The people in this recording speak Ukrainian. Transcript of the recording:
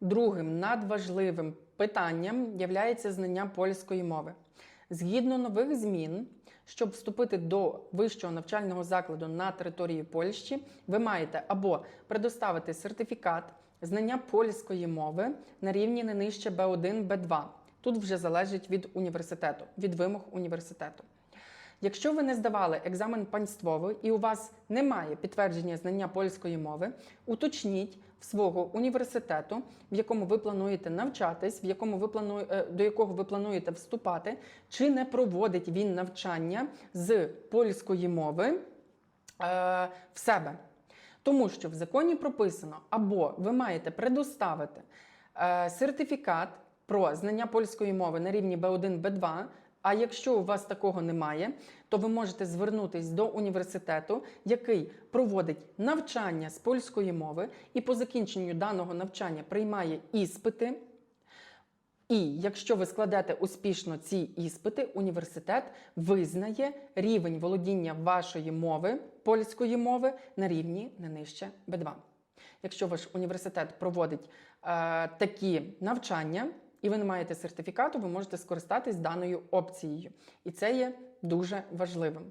Другим надважливим питанням є знання польської мови. Згідно нових змін, щоб вступити до вищого навчального закладу на території Польщі, ви маєте або предоставити сертифікат знання польської мови на рівні не нижче B1, B2. Тут вже залежить від університету, від вимог університету. Якщо ви не здавали екзамен панствовий і у вас немає підтвердження знання польської мови, уточніть свого університету, в якому ви плануєте навчатись, в якому ви плану... е, до якого ви плануєте вступати, чи не проводить він навчання з польської мови е, в себе. Тому що в законі прописано, або ви маєте предоставити е, сертифікат про знання польської мови на рівні B1, B2. А якщо у вас такого немає, то ви можете звернутися до університету, який проводить навчання з польської мови, і по закінченню даного навчання приймає іспити. І якщо ви складете успішно ці іспити, університет визнає рівень володіння вашої мови, польської мови, на рівні не нижче Б2. Якщо ваш університет проводить е, такі навчання, і ви не маєте сертифікату, ви можете скористатись даною опцією. І це є дуже важливим.